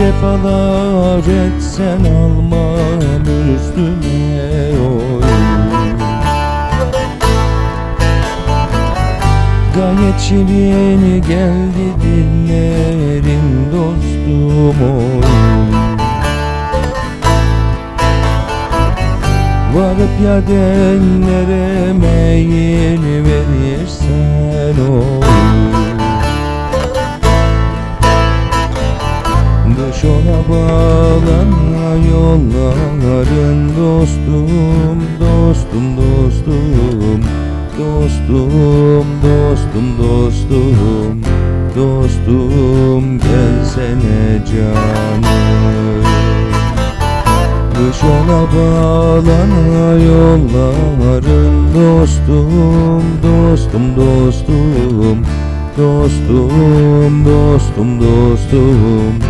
cefalar etsen almam üstüme oy. Gayet şirin geldi dillerin dostum oy. Varıp yadenlere meyil Dış ona bağlanma yolların dostum Dostum dostum Dostum dostum dostum Dostum gelsene canım Dış ona bağlana yolların dostum Dostum dostum Dostum dostum dostum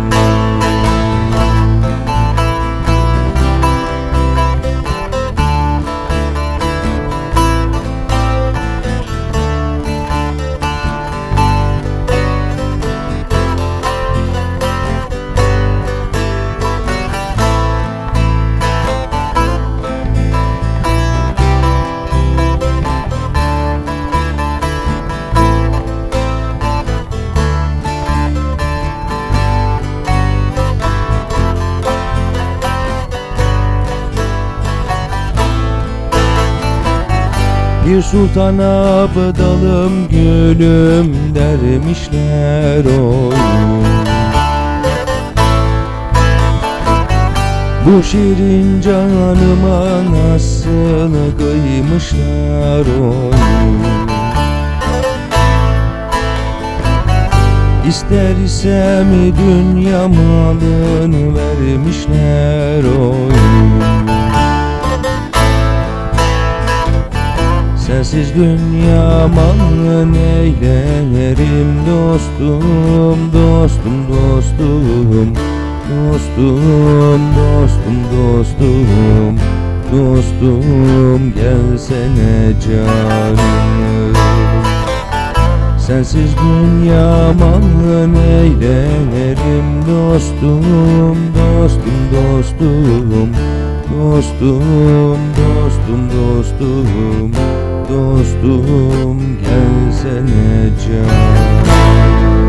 Bir sultan abdalım gülüm dermişler oy. Bu şirin canıma nasıl kıymışlar oy. İster isem dünya malını vermişler oy Sensiz dünya malını neylerim dostum Dostum dostum Dostum dostum dostum Dostum gelsene canım. Sensiz dünya malını neylerim dostum Dostum dostum Dostum dostum dostum Dostum gelsene canım